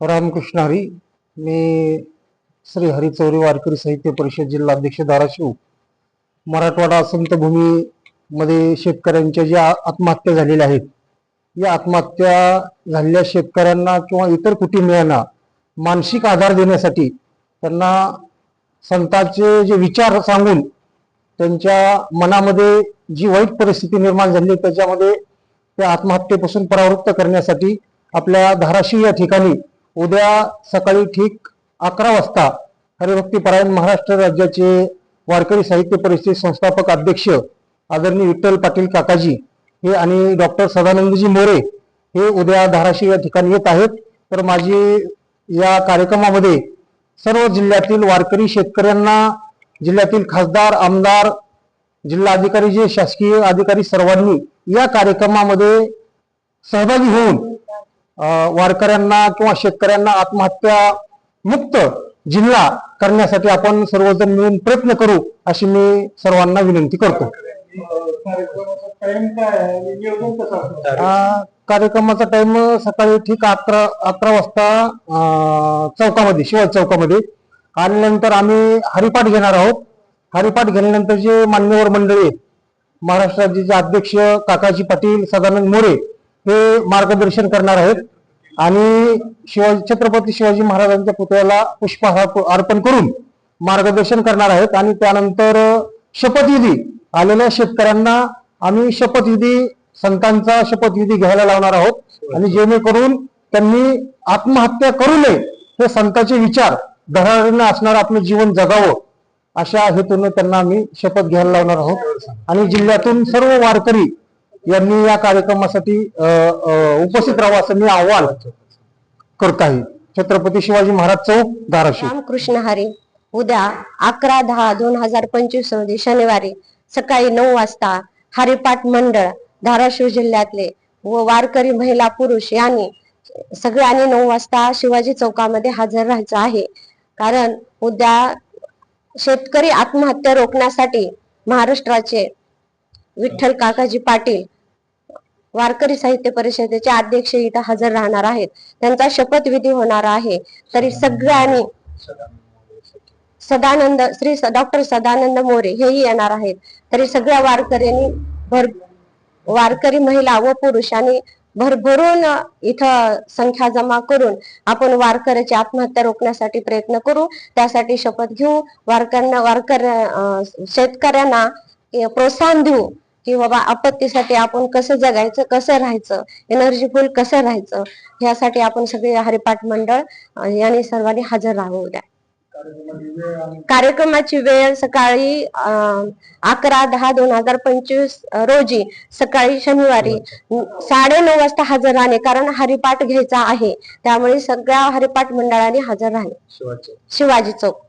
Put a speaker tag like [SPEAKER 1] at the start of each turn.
[SPEAKER 1] रामकृष्ण हरी. मी श्री हरी चौरी वारकरी साहित्य परिषद जिल्हा अध्यक्ष धाराशिव मराठवाडा संतभूमी मध्ये शेतकऱ्यांच्या ज्या आत्महत्या झालेल्या आहेत या आत्महत्या झालेल्या शेतकऱ्यांना किंवा इतर कुटुंबियांना मानसिक आधार देण्यासाठी त्यांना संतांचे जे विचार सांगून त्यांच्या मनामध्ये जी वाईट परिस्थिती निर्माण झाली त्याच्यामध्ये त्या आत्महत्येपासून परावृत्त करण्यासाठी आपल्या धाराशिव या ठिकाणी उद्या सकाळी ठीक अकरा वाजता हरिभक्तीपरायण महाराष्ट्र राज्याचे वारकरी साहित्य परिषद संस्थापक अध्यक्ष आदरणीय विठ्ठल पाटील काकाजी हे आणि डॉक्टर सदानंदजी मोरे हे उद्या धाराशिव या ठिकाणी येत आहेत. तर माझी या कार्यक्रमामध्ये सर्व जिल्ह्यातील वारकरी शेतकऱ्यांना जिल्ह्यातील खासदार आमदार जिल्हा अधिकारी जे शासकीय अधिकारी सर्वांनी या कार्यक्रमामध्ये सहभागी होऊन वारकऱ्यांना किंवा शेतकऱ्यांना आत्महत्या मुक्त जिल्हा करण्यासाठी आपण सर्वजण मिळून प्रयत्न करू अशी मी सर्वांना विनंती करतो. कार्यक्रमाचा टाइम सकाळी ठीक अकरा अकरा वाजता चौकामध्ये शिवाजी चौकामध्ये. आणि नंतर आम्ही हरिपाठ घेणार आहोत. हरिपाठ घेतल्यानंतर जे मान्यवर मंडळी महाराष्ट्र राज्याचे अध्यक्ष काकाजी पाटील सदानंद मोरे हे मार्गदर्शन करणार आहेत. आणि शिवाजी छत्रपती शिवाजी महाराजांच्या पुतळ्याला पुष्पहार अर्पण करून मार्गदर्शन करणार आहेत. आणि त्यानंतर शपथविधी आलेल्या शेतकऱ्यांना आम्ही शपथविधी संतांचा शपथविधी घ्यायला लावणार आहोत. आणि जेणेकरून त्यांनी आत्महत्या करू नये हे संतांचे विचार धडाडीनं असणार आपलं जीवन जगावं अशा हेतून त्यांना आम्ही शपथ घ्यायला लावणार आहोत. आणि जिल्ह्यातून सर्व वारकरी यांनी या कार्यक्रमासाठी उपस्थित राहावं असं मी आव्हान करत आहे छत्रपती शिवाजी महाराज चौक धाराशिव.
[SPEAKER 2] रामकृष्ण हरे. उद्या अकरा दहा दोन हजार पंचवीस रोजी शनिवारी सकाळी नऊ वाजता हरिपाठ मंडळ धाराशिव जिल्ह्यातले व वारकरी महिला पुरुष यांनी सगळ्यांनी नऊ वाजता शिवाजी चौकामध्ये हजर राहायचं आहे. कारण उद्या शेतकरी आत्महत्या रोखण्यासाठी महाराष्ट्राचे विठ्ठल काकाजी पाटील वारकरी साहित्य परिषदेचे अध्यक्ष इथं हजर राहणार आहेत. त्यांचा शपथविधी होणार आहे. तरी सगळ्यांनी सदानंद श्री डॉक्टर सदानंद मोरे हेही येणार आहेत. तरी सगळ्या वारकऱ्यांनी भर वारकरी महिला व पुरुषांनी भरभरून इथं संख्या जमा करून आपण वारकऱ्याची आत्महत्या रोखण्यासाठी प्रयत्न करू. त्यासाठी शपथ घेऊ. वारकऱ्यांना वारकर शेतकऱ्यांना प्रोत्साहन देऊ. की बाबा आपत्तीसाठी आपण कसं जगायचं कसं राहायचं एनर्जीफुल कसं राहायचं ह्यासाठी आपण सगळे हरिपाठ मंडळ यांनी सर्वांनी हजर राहावं उद्या. कार्यक्रमाची वेळ सकाळी अकरा दहा दोन हजार पंचवीस रोजी सकाळी शनिवारी साडे नऊ वाजता हजर राहणे कारण हरिपाठ घ्यायचा आहे. त्यामुळे सगळ्या हरिपाठ मंडळाने हजर राहणे शिवाजी चौक.